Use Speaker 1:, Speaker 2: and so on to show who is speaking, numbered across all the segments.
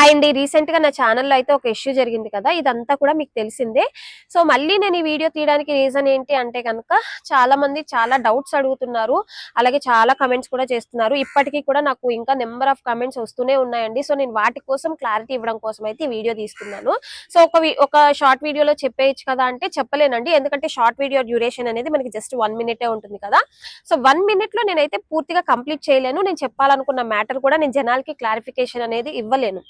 Speaker 1: Hi అండి రీసెంట్గా నా ఛానల్లో అయితే ఒక ఇష్యూ జరిగింది కదా ఇదంతా కూడా మీకు తెలిసిందే. సో మళ్ళీ నేను ఈ వీడియో తీయడానికి రీజన్ ఏంటి అంటే కనుక చాలా మంది చాలా డౌట్స్ అడుగుతున్నారు. అలాగే చాలా కమెంట్స్ కూడా చేస్తున్నారు. ఇప్పటికీ కూడా నాకు ఇంకా నెంబర్ ఆఫ్ కమెంట్స్ వస్తూనే ఉన్నాయండి. సో నేను వాటి కోసం క్లారిటీ ఇవ్వడం కోసం అయితే ఈ వీడియో తీసుకున్నాను సో ఒక ఒక షార్ట్ వీడియోలో చెప్పేయచ్చు కదా అంటే చెప్పలేనండి. ఎందుకంటే షార్ట్ వీడియో డ్యూరేషన్ అనేది మనకి జస్ట్ వన్ మినిటే ఉంటుంది కదా. సో వన్ మినిట్లో నేనైతే పూర్తిగా కంప్లీట్ చేయలేను. నేను చెప్పాలనుకున్న మ్యాటర్ కూడా నేను జనాలకి క్లారిఫికేషన్ అనేది ఇవ్వలేను.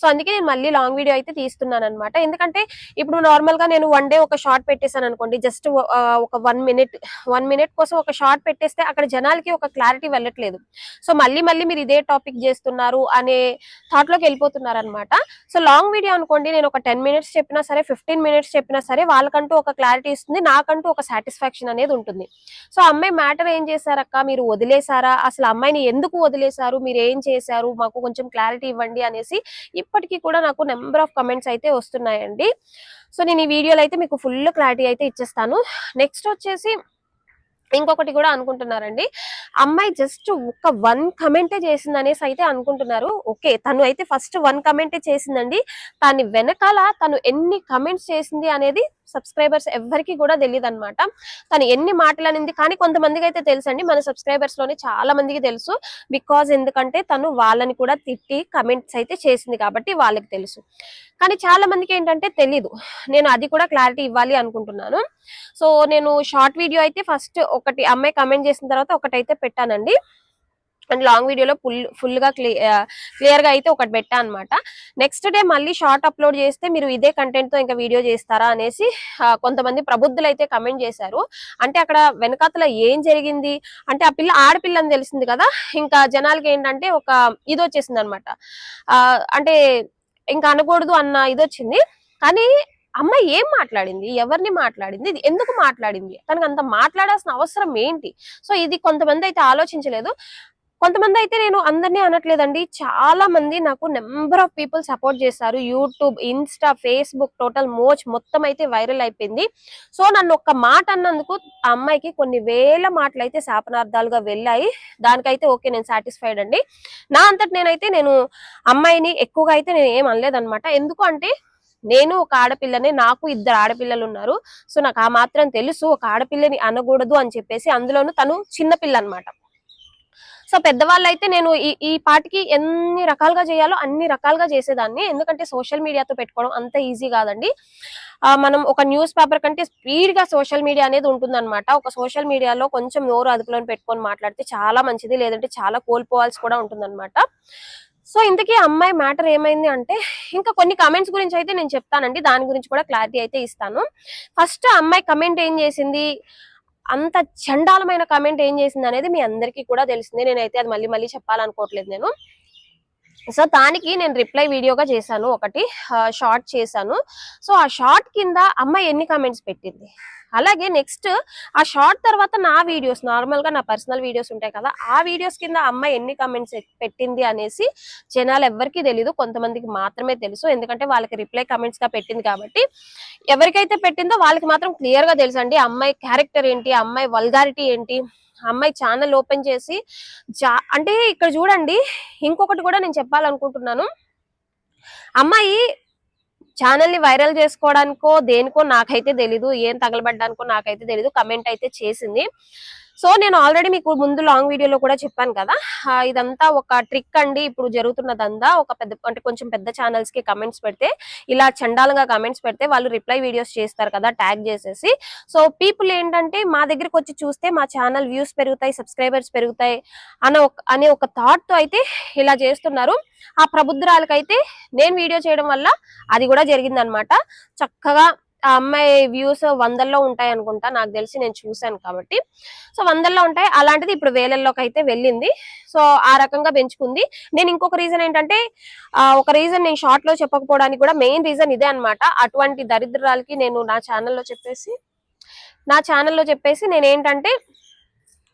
Speaker 1: సో అందుకే నేను మళ్ళీ లాంగ్ వీడియో అయితే తీస్తున్నాను అనమాట ఎందుకంటే ఇప్పుడు నార్మల్గా నేను వన్ డే ఒక షార్ట్ పెట్టేశాను అనుకోండి జస్ట్ ఒక వన్ మినిట్ వన్ మినిట్ కోసం ఒక షార్ట్ పెట్టేస్తే అక్కడ జనాలకి ఒక క్లారిటీ వెళ్ళట్లేదు. సో మళ్ళీ మళ్ళీ మీరు ఇదే టాపిక్ చేస్తున్నారు అనే థాట్లోకి వెళ్ళిపోతున్నారు అనమాట సో లాంగ్ వీడియో అనుకోండి నేను ఒక టెన్ మినిట్స్ చెప్పినా సరే ఫిఫ్టీన్ మినిట్స్ చెప్పినా సరే వాళ్ళకంటూ ఒక క్లారిటీ ఇస్తుంది నాకంటూ ఒక సాటిస్ఫాక్షన్ అనేది ఉంటుంది. సో అమ్మాయి మ్యాటర్ ఏం చేశారక్క? మీరు వదిలేశారా? అసలు అమ్మాయిని ఎందుకు వదిలేశారు? మీరు ఏం చేశారు? మాకు కొంచెం క్లారిటీ ఇవ్వండి అనేసి ఇప్పటికీ కూడా నాకు నెంబర్ ఆఫ్ కమెంట్స్ అయితే వస్తున్నాయండి. సో నేను ఈ వీడియోలో అయితే మీకు ఫుల్ క్లారిటీ అయితే ఇచ్చేస్తాను. నెక్స్ట్ వచ్చేసి ఇంకొకటి కూడా అనుకుంటున్నారండి. అమ్మాయి జస్ట్ ఒక వన్ కమెంటే చేసింది అనేసి అయితే అనుకుంటున్నారు. ఓకే తను అయితే ఫస్ట్ వన్ కమెంటే చేసిందండి. దాని వెనకాల తను ఎన్ని కమెంట్స్ చేసింది అనేది సబ్స్క్రైబర్స్ ఎవరికి కూడా తెలియదు అనమాట తను ఎన్ని మాటలు అనింది కానీ కొంతమందికి అయితే తెలుసండి. మన సబ్స్క్రైబర్స్లోనే చాలా మందికి తెలుసు. బికాజ్ ఎందుకంటే తను వాళ్ళని కూడా తిట్టి కమెంట్స్ అయితే చేసింది కాబట్టి వాళ్ళకి తెలుసు. కానీ చాలా మందికి ఏంటంటే తెలీదు. నేను అది కూడా క్లారిటీ ఇవ్వాలి అనుకుంటున్నాను. సో నేను షార్ట్ వీడియో అయితే ఫస్ట్ ఒకటి అమ్మాయి కమెంట్ చేసిన తర్వాత ఒకటైతే పెట్టానండి. అండ్ లాంగ్ వీడియోలో ఫుల్ ఫుల్గా క్లియర్గా అయితే ఒకటి పెట్టా అనమాట నెక్స్ట్ డే మళ్ళీ షార్ట్ అప్లోడ్ చేస్తే మీరు ఇదే కంటెంట్తో ఇంకా వీడియో చేస్తారా అనేసి కొంతమంది ప్రబుద్ధులు అయితే కమెంట్ చేశారు. అంటే అక్కడ వెనకాతల ఏం జరిగింది? అంటే ఆ పిల్ల ఆడపిల్ల అని తెలిసింది కదా? ఇంకా జనాలకి ఏంటంటే ఒక ఇది వచ్చేసింది అనమాట అంటే ఇంకా అనకూడదు అన్న ఇది వచ్చింది. కానీ అమ్మాయి ఏం మాట్లాడింది? ఎవరిని మాట్లాడింది? ఇది ఎందుకు మాట్లాడింది? తనకు అంత మాట్లాడాల్సిన అవసరం ఏంటి? సో ఇది కొంతమంది అయితే ఆలోచించలేదు. కొంతమంది అయితే నేను అందరినీ అనట్లేదండి. చాలా మంది నాకు నెంబర్ ఆఫ్ పీపుల్ సపోర్ట్ చేశారు. యూట్యూబ్ ఇన్స్టా ఫేస్బుక్ టోటల్ మోచ్ మొత్తం అయితే వైరల్ అయిపోయింది. సో నన్ను ఒక్క మాట అన్నందుకు ఆ అమ్మాయికి కొన్ని వేల మాటలు అయితే శాపనార్థాలుగా వెళ్ళాయి. దానికైతే ఓకే నేను సాటిస్ఫైడ్ అండి. నా అంతటి నేనైతే నేను అమ్మాయిని ఎక్కువగా అయితే నేను ఏం అనలేదన్నమాట. ఎందుకు అంటే నేను ఒక ఆడపిల్లనే నాకు ఇద్దరు ఆడపిల్లలు ఉన్నారు. సో నాకు ఆ మాత్రం తెలుసు ఒక ఆడపిల్లని అనకూడదు అని చెప్పేసి అందులోనూ తను చిన్నపిల్ల అనమాట సో పెద్దవాళ్ళు అయితే నేను ఈ ఈ పాటికి ఎన్ని రకాలుగా చేయాలో అన్ని రకాలుగా చేసేదాన్ని. ఎందుకంటే సోషల్ మీడియాతో పెట్టుకోవడం అంత ఈజీ కాదండి. మనం ఒక న్యూస్ పేపర్ కంటే స్పీడ్గా సోషల్ మీడియా అనేది ఉంటుందన్నమాట. ఒక సోషల్ మీడియాలో కొంచెం నోరు అదుపులో పెట్టుకొని మాట్లాడితే చాలా మంచిది లేదంటే చాలా కోల్పోవాల్సి కూడా ఉంటుందన్నమాట. సో ఇంతకీ అమ్మాయి మ్యాటర్ ఏమైంది అంటే ఇంకా కొన్ని కమెంట్స్ గురించి అయితే నేను చెప్తానండి. దాని గురించి కూడా క్లారిటీ అయితే ఇస్తాను. ఫస్ట్ అమ్మాయి కమెంట్ ఏం చేసింది? అంత చండాలమైన కమెంట్ ఏం చేసింది అనేది మీ అందరికీ కూడా తెలిసిందే. నేనైతే అది మళ్ళీ మళ్ళీ చెప్పాలనుకోవట్లేదు నేను. సో దానికి నేను రిప్లై వీడియోగా చేశాను. ఒకటి షార్ట్ చేశాను. సో ఆ షార్ట్ కింద అమ్మాయి ఎన్ని కమెంట్స్ పెట్టింది? అలాగే నెక్స్ట్ ఆ షార్ట్ తర్వాత నా వీడియోస్ నార్మల్గా నా పర్సనల్ వీడియోస్ ఉంటాయి కదా ఆ వీడియోస్ కింద అమ్మాయి ఎన్ని కమెంట్స్ పెట్టింది అనేసి జనాలు ఎవరికీ తెలియదు కొంతమందికి మాత్రమే తెలుసు. ఎందుకంటే వాళ్ళకి రిప్లై కమెంట్స్గా పెట్టింది కాబట్టి ఎవరికైతే పెట్టిందో వాళ్ళకి మాత్రం క్లియర్గా తెలుసు అండి అమ్మాయి క్యారెక్టర్ ఏంటి అమ్మాయి వల్గారిటీ ఏంటి అమ్మాయి ఛానల్ ఓపెన్ చేసి జా అంటే ఇక్కడ చూడండి ఇంకొకటి కూడా నేను చెప్పాలనుకుంటున్నాను. అమ్మాయి ఛానల్ని వైరల్ చేసుకోవడానికో దేనికో నాకైతే తెలీదు ఏం తగలబడ్డానికో నాకైతే తెలీదు కమెంట్ అయితే చేసింది. సో నేను ఆల్రెడీ మీకు ముందు లాంగ్ వీడియోలో కూడా చెప్పాను కదా ఇదంతా ఒక ట్రిక్ అండి. ఇప్పుడు జరుగుతున్నదంతా ఒక పెద్ద అంటే కొంచెం పెద్ద ఛానల్స్కి కమెంట్స్ పెడితే ఇలా చండాలంగా కమెంట్స్ పెడితే వాళ్ళు రిప్లై వీడియోస్ చేస్తారు కదా ట్యాగ్ చేసేసి. సో పీపుల్ ఏంటంటే మా దగ్గరికి వచ్చి చూస్తే మా ఛానల్ వ్యూస్ పెరుగుతాయి సబ్స్క్రైబర్స్ పెరుగుతాయి అనే ఒక అనే ఒక థాట్తో అయితే ఇలా చేస్తున్నారు. ఆ ప్రబుద్ధురాలకైతే నేను వీడియో చేయడం వల్ల అది కూడా జరిగింది అనమాట చక్కగా ఆ అమ్మాయి వ్యూస్ వందల్లో ఉంటాయి అనుకుంటా నాకు తెలిసి నేను చూశాను కాబట్టి. సో వందల్లో ఉంటాయి. అలాంటిది ఇప్పుడు వేలల్లోకి అయితే వెళ్ళింది. సో ఆ రకంగా పెంచుకుంది. నేను ఇంకొక రీజన్ ఏంటంటే ఒక రీజన్ నేను షార్ట్లో చెప్పకపోవడానికి కూడా మెయిన్ రీజన్ ఇదే అనమాట అటువంటి దరిద్రాలకి నేను నా ఛానల్లో చెప్పేసి నా ఛానల్లో చెప్పేసి నేను ఏంటంటే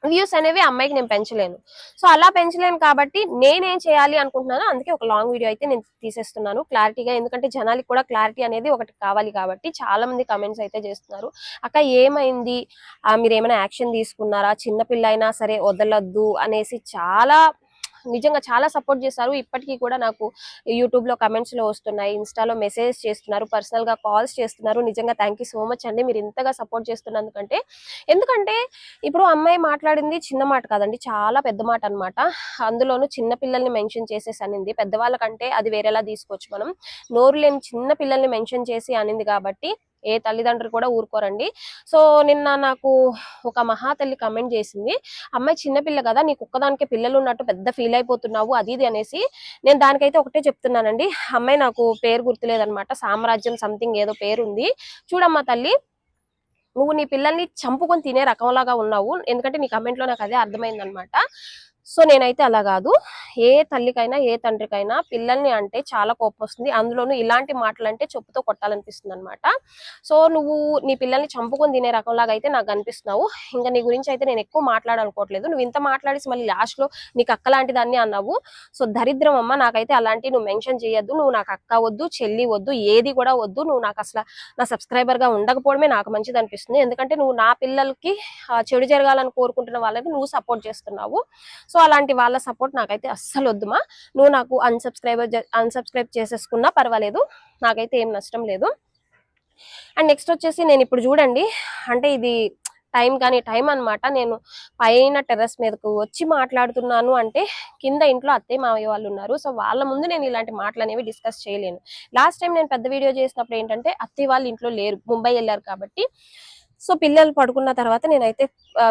Speaker 1: వ్యూస్ అనేవి అమ్మాయికి నేను పెంచలేను. సో అలా పెంచలేను కాబట్టి నేనేం చేయాలి అనుకుంటున్నాను అందుకే ఒక లాంగ్ వీడియో అయితే నేను తీసేస్తున్నాను. క్లారిటీగా ఎందుకంటే జనాలకి కూడా క్లారిటీ అనేది ఒకటి కావాలి కాబట్టి చాలా మంది కమెంట్స్ అయితే చేస్తున్నారు. అక్క ఏమైంది? ఆ, మీరు ఏమైనా యాక్షన్ తీసుకున్నారా? చిన్నపిల్ల అయినా సరే వదలొద్దు అనేసి చాలా నిజంగా చాలా సపోర్ట్ చేస్తారు ఇప్పటికీ కూడా నాకు యూట్యూబ్లో కమెంట్స్లో వస్తున్నాయి. ఇన్స్టాలో మెసేజ్ చేస్తున్నారు. పర్సనల్గా కాల్స్ చేస్తున్నారు. నిజంగా థ్యాంక్ యూ సో మచ్ అండి. మీరు ఇంతగా సపోర్ట్ చేస్తున్నందుకంటే ఎందుకంటే ఇప్పుడు అమ్మాయి మాట్లాడింది చిన్న మాట కాదండి. చాలా పెద్ద మాట అన్నమాట. అందులోనూ చిన్న పిల్లల్ని మెన్షన్ చేసేసి అనింది. పెద్దవాళ్ళకంటే అది వేరేలా తీసుకోవచ్చు మనం. నోరు లేని చిన్న పిల్లల్ని మెన్షన్ చేసి అనింది కాబట్టి ఏ తల్లిదండ్రులు కూడా ఊరుకోరండి. సో నిన్న నాకు ఒక మహా తల్లి కమెంట్ చేసింది. అమ్మాయి చిన్నపిల్ల కదా నీకు ఒక్కదానికే పిల్లలు ఉన్నట్టు పెద్ద ఫీల్ అయిపోతున్నావు అది ఇది అనేసి. నేను దానికైతే ఒకటే చెప్తున్నానండి. అమ్మాయి నాకు పేరు గుర్తులేదనమాట సామ్రాజ్యం సంథింగ్ ఏదో పేరు ఉంది. చూడమ్మా తల్లి నువ్వు నీ పిల్లల్ని చంపుకొని తినే రకంలాగా ఉన్నావు. ఎందుకంటే నీ కమెంట్లో నాకు అదే అర్థమైందనమాట సో నేనైతే అలా కాదు. ఏ తల్లికైనా ఏ తండ్రికైనా పిల్లల్ని అంటే చాలా కోపం వస్తుంది అందులోనూ ఇలాంటి మాటలు అంటే చెప్పుతో కొట్టాలనిపిస్తుంది అనమాట సో నువ్వు నీ పిల్లల్ని చంపుకొని తినే రకంలాగా అయితే నాకు అనిపిస్తున్నావు. ఇంకా నీ గురించి అయితే నేను ఎక్కువ మాట్లాడాలనుకోవట్లేదు. నువ్వు ఇంత మాట్లాడేసి మళ్ళీ లాస్ట్లో నీకు అక్క లాంటి దాన్ని అన్నావు. సో దరిద్రం అమ్మ నాకైతే అలాంటి నువ్వు మెన్షన్ చేయొద్దు. నువ్వు నాకు అక్క వద్దు చెల్లి వద్దు ఏది కూడా వద్దు. నువ్వు నాకు అసలు నా సబ్స్క్రైబర్గా ఉండకపోవడమే నాకు మంచిది అనిపిస్తుంది. ఎందుకంటే నువ్వు నా పిల్లలకి చెడు జరగాలని కోరుకుంటున్న వాళ్ళకి నువ్వు సపోర్ట్ చేస్తున్నావు. సో అలాంటి వాళ్ళ సపోర్ట్ నాకైతే అస్సలు వద్దుమా. నువ్వు నాకు అన్సబ్స్క్రైబర్ అన్సబ్స్క్రైబ్ చేసేసుకున్నా పర్వాలేదు. నాకైతే ఏం నష్టం లేదు. అండ్ నెక్స్ట్ వచ్చేసి నేను ఇప్పుడు చూడండి. అంటే ఇది టైం కానీ టైం అన్నమాట. నేను పైన టెర్రస్ మీదకు వచ్చి మాట్లాడుతున్నాను అంటే కింద ఇంట్లో అత్తయ్య మావయ్య వాళ్ళు ఉన్నారు. సో వాళ్ళ ముందు నేను ఇలాంటి మాటలు అనేవి డిస్కస్ చేయలేను. లాస్ట్ టైం నేను పెద్ద వీడియో చేసినప్పుడు ఏంటంటే అత్తయ్య వాళ్ళు ఇంట్లో లేరు. ముంబై వెళ్ళారు కాబట్టి సో పిల్లలు పడుకున్న తర్వాత నేనైతే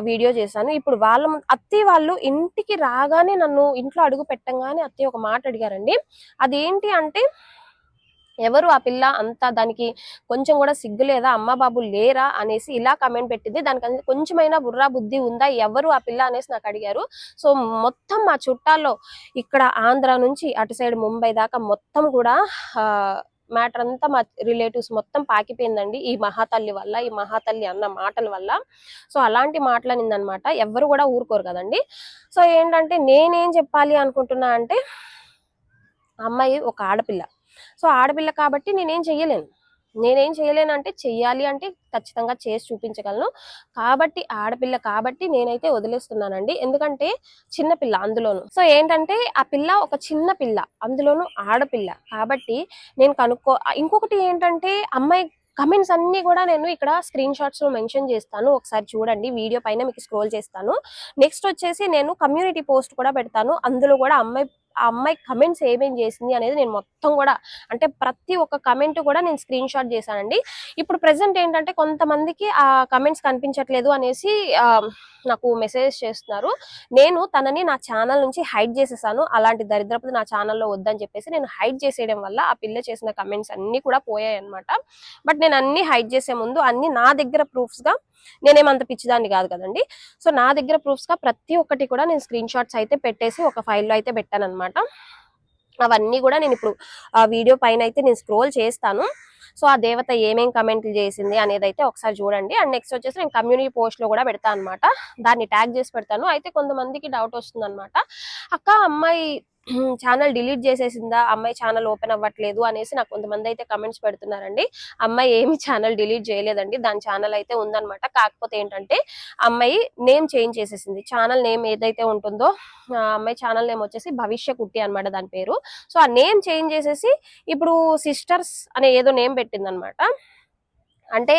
Speaker 1: వీడియో చేశాను. ఇప్పుడు వాళ్ళ ముందు అత్తయ్య వాళ్ళు ఇంటికి రాగానే నన్ను ఇంట్లో అడుగు పెట్టంగానే అత్తయ్య ఒక మాట అడిగారండి. అదేంటి అంటే ఎవరు ఆ పిల్ల అంతా దానికి కొంచెం కూడా సిగ్గు లేదా అమ్మ బాబు లేరా అనేసి ఇలా కమెంట్ పెట్టింది. దానికి కొంచెమైనా బుర్రా బుద్ధి ఉందా ఎవరు ఆ పిల్ల అనేసి నాకు అడిగారు. సో మొత్తం మా చుట్టాల్లో ఇక్కడ ఆంధ్ర నుంచి అటు సైడ్ ముంబై దాకా మొత్తం కూడా మ్యాటర్ అంతా మా రిలేటివ్స్ మొత్తం పాకిపోయిందండి ఈ మహాతల్లి వల్ల ఈ మహాతల్లి అన్న మాటల వల్ల. సో అలాంటి మాటలనిందనమాట. ఎవ్వరు కూడా ఊరుకోరు కదండి. సో ఏంటంటే నేనేం చెప్పాలి అనుకుంటున్నా అంటే అమ్మాయి ఒక ఆడపిల్ల. సో ఆడపిల్ల కాబట్టి నేనేం చెయ్యలేను. నేనేం చేయలేనంటే చెయ్యాలి అంటే ఖచ్చితంగా చేసి చూపించగలను. కాబట్టి ఆడపిల్ల కాబట్టి నేనైతే వదిలేస్తున్నానండి. ఎందుకంటే చిన్నపిల్ల అందులోను. సో ఏంటంటే ఆ పిల్ల ఒక చిన్న పిల్ల అందులోను ఆడపిల్ల. కాబట్టి నేను కనుక్కో ఇంకొకటి ఏంటంటే అమ్మాయి కమెంట్స్ అన్ని కూడా నేను ఇక్కడ స్క్రీన్ షాట్స్లో మెన్షన్ చేస్తాను. ఒకసారి చూడండి వీడియో పైన మీకు స్క్రోల్ చేస్తాను. నెక్స్ట్ వచ్చేసి నేను కమ్యూనిటీ పోస్ట్ కూడా పెడతాను. అందులో కూడా అమ్మాయి ఆ అమ్మాయి కమెంట్స్ ఏమేం చేసింది అనేది నేను మొత్తం కూడా అంటే ప్రతి ఒక్క కమెంట్ కూడా నేను స్క్రీన్ షాట్ చేశానండి. ఇప్పుడు ప్రెసెంట్ ఏంటంటే కొంతమందికి ఆ కమెంట్స్ కనిపించట్లేదు అనేసి నాకు మెసేజ్ చేస్తున్నారు. నేను తనని నా ఛానల్ నుంచి హైడ్ చేసేసాను. అలాంటి దరిద్రపతి నా ఛానల్లో వద్దని చెప్పేసి నేను హైడ్ చేసేయడం వల్ల ఆ పిల్ల చేసిన కమెంట్స్ అన్ని కూడా పోయాయి అనమాట బట్ నేను అన్ని హైడ్ చేసే ముందు అన్ని నా దగ్గర ప్రూఫ్స్గా నేనేమంత పిచ్చిదాన్ని కాదు కదండి. సో నా దగ్గర ప్రూఫ్స్గా ప్రతి ఒక్కటి కూడా నేను స్క్రీన్ షాట్స్ అయితే పెట్టేసి ఒక ఫైల్లో అయితే పెట్టాను అనమాట అవన్నీ కూడా నేను ఇప్పుడు ఆ వీడియో పైన అయితే నేను స్క్రోల్ చేస్తాను. సో ఆ దేవత ఏమేం కమెంట్లు చేసింది అనేది అయితే ఒకసారి చూడండి. అండ్ నెక్స్ట్ వచ్చేసి నేను కమ్యూనిటీ పోస్ట్లో కూడా పెడతాను అనమాట దాన్ని ట్యాగ్ చేసి పెడతాను. అయితే కొంతమందికి డౌట్ వస్తుంది అనమాట అక్క అమ్మాయి ఛానల్ డిలీట్ చేసేసిందా? అమ్మాయి ఛానల్ ఓపెన్ అవ్వట్లేదు అనేసి నాకు కొంతమంది అయితే కమెంట్స్ పెడుతున్నారండి. అమ్మాయి ఏమి ఛానల్ డిలీట్ చేయలేదండి. దాని ఛానల్ అయితే ఉందనమాట కాకపోతే ఏంటంటే అమ్మాయి నేమ్ చేంజ్ చేసేసింది. ఛానల్ నేమ్ ఏదైతే ఉంటుందో ఆ అమ్మాయి ఛానల్ నేమ్ వచ్చేసి భవిష్య కుట్టి అనమాట దాని పేరు. సో ఆ నేమ్ చేంజ్ చేసేసి ఇప్పుడు సిస్టర్స్ అనే ఏదో నేమ్ పెట్టిందనమాట అంటే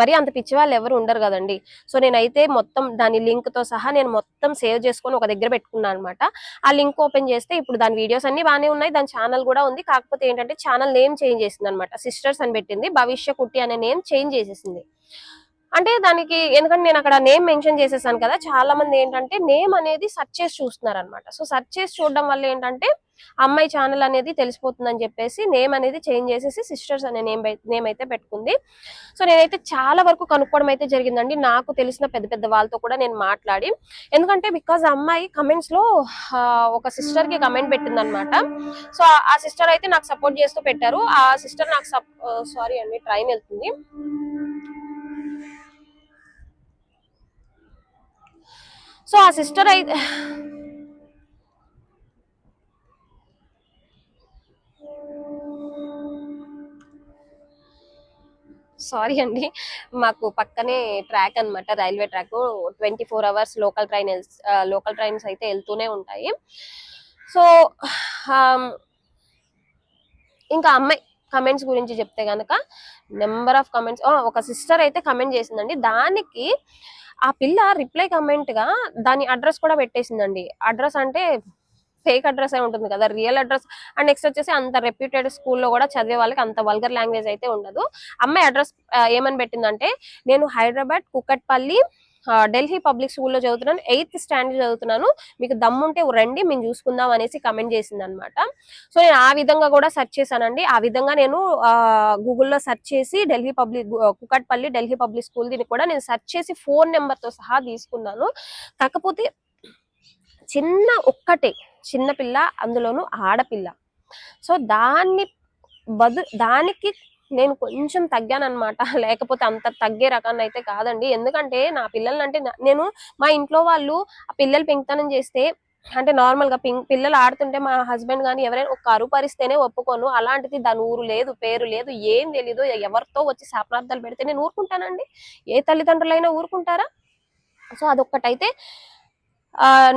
Speaker 1: మరి అంత పిచ్చి వాళ్ళు ఎవరు ఉండరు కదండి. సో నేనైతే మొత్తం దాని లింక్తో సహా నేను మొత్తం సేవ్ చేసుకొని ఒక దగ్గర పెట్టుకున్నాను అనమాట ఆ లింక్ ఓపెన్ చేస్తే ఇప్పుడు దాని వీడియోస్ అన్ని బాగానే ఉన్నాయి. దాని ఛానల్ కూడా ఉంది. కాకపోతే ఏంటంటే ఛానల్ నేమ్ చేంజ్ చేసింది అనమాట సిస్టర్స్ అని పెట్టింది. భవిష్య కుట్టి అనే నేమ్ చేంజ్ చేసేసింది. అంటే దానికి ఎందుకంటే నేను అక్కడ నేమ్ మెన్షన్ చేసేసాను కదా చాలా మంది ఏంటంటే నేమ్ అనేది సర్చ్ చేసి చూస్తున్నారు అనమాట సో సర్చ్ చేసి చూడడం వల్ల ఏంటంటే అమ్మాయి ఛానల్ అనేది తెలిసిపోతుందని చెప్పేసి నేమ్ అనేది చేంజ్ చేసేసి సిస్టర్స్ అనే నేమ్ నేమ్ అయితే పెట్టుకుంది. సో నేనైతే చాలా వరకు కనుక్కోవడం అయితే జరిగిందండి. నాకు తెలిసిన పెద్ద పెద్ద వాళ్ళతో కూడా నేను మాట్లాడి ఎందుకంటే బికాజ్ అమ్మాయి కమెంట్స్లో ఒక సిస్టర్కి కమెంట్ పెట్టింది అనమాట సో ఆ- ఆ సిస్టర్ అయితే నాకు సపోర్ట్ చేస్తూ పెట్టారు. ఆ సిస్టర్ నాకు సారీ అండి ట్రైన్ వెళ్తుంది. సో ఆ సిస్టర్ అయితే సారీ అండి. మాకు పక్కనే ట్రాక్ అన్నమాట railway track. Twenty four hours local train local trains అయితే వెళ్తూనే ఉంటాయి. సో ఇంకా అమ్మాయి కమెంట్స్ గురించి చెప్తే గనక నెంబర్ ఆఫ్ కమెంట్స్ ఒక సిస్టర్ అయితే కమెంట్ చేసిందండి. దానికి ఆ పిల్ల రిప్లై కమెంట్గా దాని అడ్రస్ కూడా పెట్టేసిందండి. అడ్రస్ అంటే ఫేక్ అడ్రస్ అయి ఉంటుంది కదా రియల్ అడ్రస్ అండ్ నెక్స్ట్ వచ్చేసి అంత రెప్యూటెడ్ స్కూల్లో కూడా చదివే వాళ్ళకి అంత వల్గర్ లాంగ్వేజ్ అయితే ఉండదు. అమ్మాయి అడ్రస్ ఏమని పెట్టిందంటే నేను హైదరాబాద్ కుక్కట్పల్లి ఢిల్లీ పబ్లిక్ స్కూల్లో చదువుతున్నాను ఎయిత్ స్టాండర్డ్ చదువుతున్నాను. మీకు దమ్ముంటే రండి మేము చూసుకుందాం అనేసి కమెంట్ చేసింది అనమాట సో నేను ఆ విధంగా కూడా సెర్చ్ చేశానండి. ఆ విధంగా నేను గూగుల్లో సెర్చ్ చేసి Delhi public Kukatpally Delhi public school దీన్ని కూడా నేను సెర్చ్ చేసి ఫోన్ నెంబర్తో సహా తీసుకున్నాను. కాకపోతే చిన్న ఒక్కటే చిన్నపిల్ల అందులోనూ అందులోను ఆడపిల్ల. సో దాన్ని బదు దానికి నేను కొంచెం తగ్గానన్నమాట. లేకపోతే అంత తగ్గే రకాన్ని అయితే కాదండి. ఎందుకంటే నా పిల్లల్ని అంటే నేను మా ఇంట్లో వాళ్ళు ఆ పిల్లలు పెంకుతనం చేస్తే అంటే నార్మల్గా పిల్లలు ఆడుతుంటే మా హస్బెండ్ కానీ ఎవరైనా ఒక అరుపరిస్తేనే ఒప్పుకోను. అలాంటిది దాని ఊరు లేదు పేరు లేదు ఏం తెలీదు. ఎవరితో వచ్చి శాపనార్థాలు పెడితే నేను ఊరుకుంటానండి. ఏ తల్లిదండ్రులైనా ఊరుకుంటారా? సో అదొక్కటైతే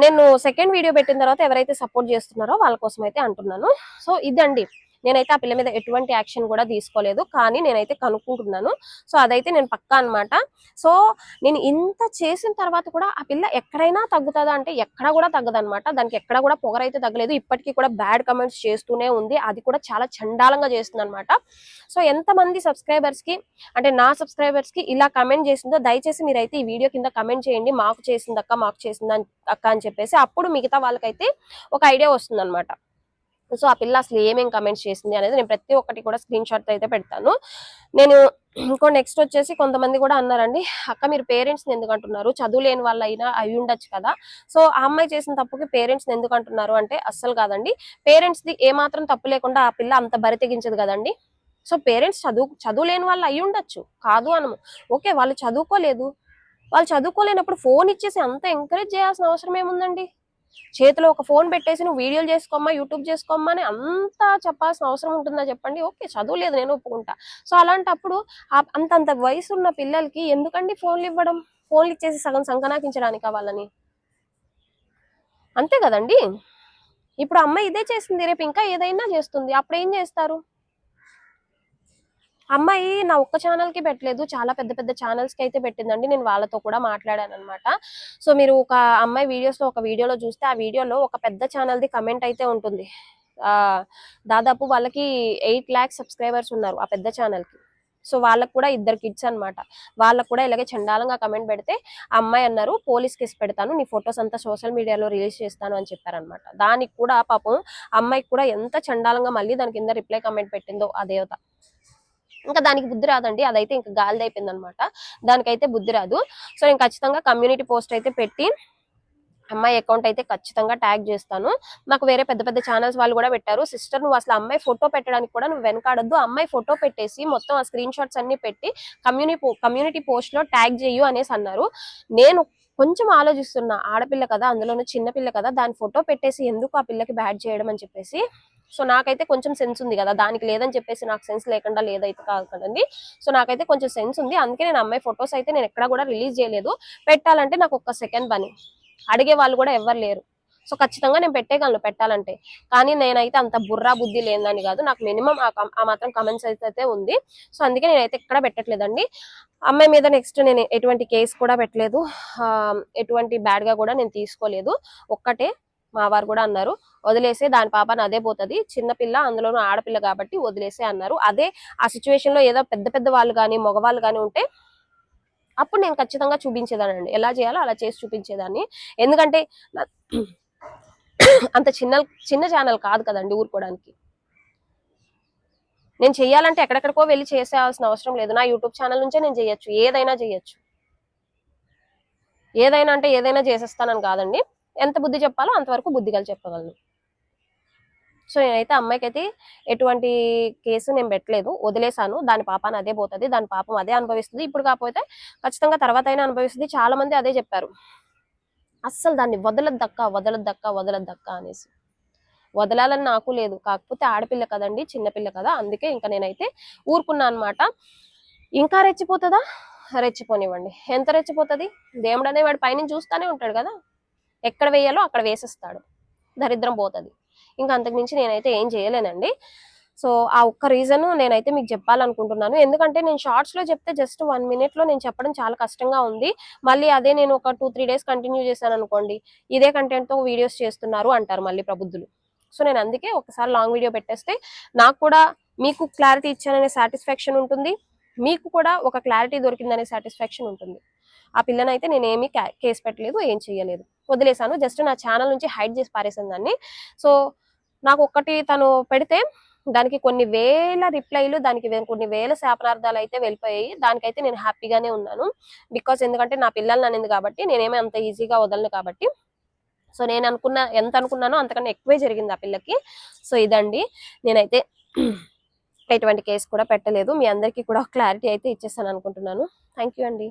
Speaker 1: నేను సెకండ్ వీడియో పెట్టిన తర్వాత ఎవరైతే సపోర్ట్ చేస్తున్నారో వాళ్ళ కోసం అయితే అంటున్నాను. సో ఇదండి. నేనైతే ఆ పిల్ల మీద ఎటువంటి యాక్షన్ కూడా తీసుకోలేదు. కానీ నేనైతే కనుక్కుంటున్నాను. సో అదైతే నేను పక్కా అనమాట సో నేను ఇంత చేసిన తర్వాత కూడా ఆ పిల్ల ఎక్కడైనా తగ్గుతుందా అంటే ఎక్కడ కూడా తగ్గదనమాట దానికి ఎక్కడ కూడా పొగరైతే తగ్గలేదు. ఇప్పటికీ కూడా బ్యాడ్ కమెంట్స్ చేస్తూనే ఉంది. అది కూడా చాలా చండాలంగా చేస్తుంది అనమాట సో ఎంతమంది సబ్స్క్రైబర్స్కి అంటే నా సబ్స్క్రైబర్స్కి ఇలా కమెంట్ చేసిందో దయచేసి మీరైతే ఈ వీడియో కింద కమెంట్ చేయండి. మాకు చేసింది అక్క మాకు చేసింది అక్క అని చెప్పేసి అప్పుడు మిగతా వాళ్ళకైతే ఒక ఐడియా వస్తుంది అనమాట సో ఆ పిల్ల అసలు ఏమేమి కమెంట్స్ చేసింది అనేది నేను ప్రతి ఒక్కటి కూడా స్క్రీన్ షాట్ అయితే పెడతాను. నేను ఇంకో నెక్స్ట్ వచ్చేసి కొంతమంది కూడా అన్నారండి అక్క మీరు పేరెంట్స్ ఎందుకు అంటున్నారు? చదువు లేని వాళ్ళు అయినా అయి ఉండొచ్చు కదా? సో ఆ అమ్మాయి చేసిన తప్పుకి పేరెంట్స్ ఎందుకు అంటున్నారు అంటే అస్సలు కాదండి. పేరెంట్స్ ది ఏమాత్రం తప్పు లేకుండా ఆ పిల్ల అంత బరి తెగించదు కదండి. సో పేరెంట్స్ చదువు చదువు లేని వాళ్ళు అయి ఉండొచ్చు. కాదు అనము. ఓకే వాళ్ళు చదువుకోలేదు. వాళ్ళు చదువుకోలేనప్పుడు ఫోన్ ఇచ్చేసి అంత ఎంకరేజ్ చేయాల్సిన అవసరం ఏముందండి? చేతిలో ఒక ఫోన్ పెట్టేసి నువ్వు వీడియోలు చేసుకోమ్మా యూట్యూబ్ చేసుకోమ్మా అని అంత చెప్పాల్సిన అవసరం ఉంటుందా చెప్పండి? ఓకే చదువులేదు నేను ఒప్పుకుంటా. సో అలాంటప్పుడు అంతంత వయసు ఉన్న పిల్లలకి ఎందుకండి ఫోన్లు ఇవ్వడం? ఫోన్లు ఇచ్చేసి సగం సంకనాకించడానికి వాళ్ళని? అంతే కదండి? ఇప్పుడు అమ్మాయి ఇదే చేసింది రేపు ఇంకా ఏదైనా చేస్తుంది. అప్పుడు ఏం చేస్తారు? అమ్మాయి నా ఒక్క ఛానల్కి పెట్టలేదు. చాలా పెద్ద పెద్ద ఛానల్స్కి అయితే పెట్టిందండి. నేను వాళ్ళతో కూడా మాట్లాడాను అనమాట సో మీరు ఒక అమ్మాయి వీడియోస్లో ఒక వీడియోలో చూస్తే ఆ వీడియోలో ఒక పెద్ద ఛానల్ ది కమెంట్ అయితే ఉంటుంది. ఆ దాదాపు వాళ్ళకి ఎయిట్ ల్యాక్స్ సబ్స్క్రైబర్స్ ఉన్నారు ఆ పెద్ద ఛానల్కి సో వాళ్ళకు కూడా ఇద్దరు కిడ్స్ అన్నమాట. వాళ్ళకు కూడా ఇలాగే చండాలంగా కమెంట్ పెడితే అమ్మాయి అన్నారు పోలీస్ కేసు పెడతాను నీ ఫొటోస్ అంతా సోషల్ మీడియాలో రిలీజ్ చేస్తాను అని చెప్పారనమాట దానికి కూడా పాపం అమ్మాయికి కూడా ఎంత చండాలంగా మళ్ళీ దాని కింద రిప్లై కమెంట్ పెట్టిందో ఆ దేవత ఇంకా దానికి బుద్ధి రాదండి. అదైతే ఇంకా గాలిది అయిపోయింది అనమాట దానికైతే బుద్ధి రాదు. సో నేను ఖచ్చితంగా కమ్యూనిటీ పోస్ట్ అయితే పెట్టి అమ్మాయి అకౌంట్ అయితే ఖచ్చితంగా ట్యాగ్ చేస్తాను. నాకు వేరే పెద్ద పెద్ద ఛానల్స్ వాళ్ళు కూడా పెట్టారు. సిస్టర్ నువ్వు అసలు అమ్మాయి ఫోటో పెట్టడానికి కూడా నువ్వు వెనకాడద్దు. అమ్మాయి ఫోటో పెట్టేసి మొత్తం ఆ స్క్రీన్ షాట్స్ అన్ని పెట్టి కమ్యూనిటీ కమ్యూనిటీ పోస్ట్లో ట్యాగ్ చేయు అనేసి అన్నారు. నేను కొంచెం ఆలోచిస్తున్నా. ఆడపిల్ల కదా అందులోనూ చిన్న పిల్ల కదా దాని ఫోటో పెట్టేసి ఎందుకు ఆ పిల్లకి బ్యాడ్ చేయడం అని చెప్పేసి. సో నాకైతే కొంచెం సెన్స్ ఉంది కదా. దానికి లేదని చెప్పేసి నాకు సెన్స్ లేకుండా లేదైతే కాదు కదండి. సో నాకైతే కొంచెం సెన్స్ ఉంది. అందుకే నేను అమ్మాయి ఫొటోస్ అయితే నేను ఎక్కడా కూడా రిలీజ్ చేయలేదు. పెట్టాలంటే నాకు ఒక్క సెకండ్ పని. అడిగే వాళ్ళు కూడా ఎవ్వరు లేరు. సో ఖచ్చితంగా నేను పెట్టేయగలను పెట్టాలంటే. కానీ నేనైతే అంత బుర్రా బుద్ధి లేదని కాదు. నాకు మినిమం ఆ మాత్రం కమెంట్స్ అయితే ఉంది. సో అందుకే నేనైతే ఎక్కడ పెట్టట్లేదండి. అమ్మాయి మీద నెక్స్ట్ నేను ఎటువంటి కేసు కూడా పెట్టలేదు. ఎటువంటి బ్యాడ్గా కూడా నేను తీసుకోలేదు. ఒక్కటే. మా వారు కూడా అన్నారు వదిలేసే దాని పాపని అదే పోతుంది. చిన్నపిల్ల అందులోనూ ఆడపిల్ల కాబట్టి వదిలేసే అన్నారు. అదే ఆ సిచ్యువేషన్లో ఏదో పెద్ద పెద్ద వాళ్ళు కానీ మగవాళ్ళు కానీ ఉంటే అప్పుడు నేను ఖచ్చితంగా చూపించేదానండి ఎలా చేయాలో అలా చేసి చూపించేదాన్ని. ఎందుకంటే అంత చిన్న చిన్న ఛానల్ కాదు కదండి ఊరుకోవడానికి. నేను చెయ్యాలంటే ఎక్కడెక్కడికో వెళ్ళి చేసేయాల్సిన అవసరం లేదు. నా యూట్యూబ్ ఛానల్ నుంచే నేను చేయొచ్చు. ఏదైనా చేయొచ్చు. ఏదైనా అంటే ఏదైనా చేసేస్తానని కాదండి. ఎంత బుద్ధి చెప్పాలో అంతవరకు బుద్ధిగా చెప్పగలను. సో నేనైతే అమ్మాయికి అయితే ఎటువంటి కేసు నేను పెట్టలేదు. వదిలేశాను. దాని పాపాన్ని అదే పోతుంది దాని పాపం అదే అనుభవిస్తుంది. ఇప్పుడు కాకపోతే ఖచ్చితంగా తర్వాత అయినా అనుభవిస్తుంది. చాలా మంది అదే చెప్పారు. అస్సలు దాన్ని వదలద్దక్క వదలద్దక్క వదలద్దక్క అనేసి. వదలాలని నాకు లేదు. కాకపోతే ఆడపిల్ల కదండి చిన్నపిల్ల కదా అందుకే ఇంకా నేనైతే ఊరుకున్నా అనమాట ఇంకా రెచ్చిపోతుందా? రెచ్చిపోనివ్వండి. ఎంత రెచ్చిపోతుంది? దేవుడు అనేవాడు పైన చూస్తూనే ఉంటాడు కదా. ఎక్కడ వేయాలో అక్కడ వేసేస్తాడు. దరిద్రం పోతుంది. ఇంకా అంతకుమించి నేనైతే ఏం చేయలేనండి. సో ఆ ఒక్క రీజన్ నేనైతే మీకు చెప్పాలనుకుంటున్నాను. ఎందుకంటే నేను షార్ట్స్లో చెప్తే జస్ట్ వన్ మినిట్లో నేను చెప్పడం చాలా కష్టంగా ఉంది. మళ్ళీ అదే నేను ఒక టూ త్రీ డేస్ కంటిన్యూ చేశాను అనుకోండి ఇదే కంటెంట్తో వీడియోస్ చేస్తున్నారు అంటారు మళ్ళీ ప్రబుద్ధులు. సో నేను అందుకే ఒకసారి లాంగ్ వీడియో పెట్టేస్తే నాకు కూడా మీకు క్లారిటీ ఇచ్చాననే సాటిస్ఫాక్షన్ ఉంటుంది. మీకు కూడా ఒక క్లారిటీ దొరికిందనే సాటిస్ఫాక్షన్ ఉంటుంది. ఆ పిల్లనైతే నేను ఏమీ కేసు పెట్టలేదు ఏం చేయలేదు. వదిలేశాను. జస్ట్ నా ఛానల్ నుంచి హైడ్ చేసి పారేసాను దాన్ని. సో నాకు ఒక్కటి తను పెడితే దానికి కొన్ని వేల రిప్లైలు దానికి కొన్ని వేల శాపనార్థాలు అయితే వెళ్ళిపోయాయి. దానికైతే నేను హ్యాపీగానే ఉన్నాను. బికాస్ ఎందుకంటే నా పిల్లలు అనేది కాబట్టి నేనేమీ అంత ఈజీగా వదలను కాబట్టి. సో నేను అనుకున్న ఎంత అనుకున్నానో అంతకన్నా ఎక్కువే జరిగింది ఆ పిల్లకి. సో ఇదండి. నేనైతే ఎటువంటి కేసు కూడా పెట్టలేదు. మీ అందరికీ కూడా క్లారిటీ అయితే ఇచ్చేస్తాను అనుకుంటున్నాను. థ్యాంక్ యూ అండి.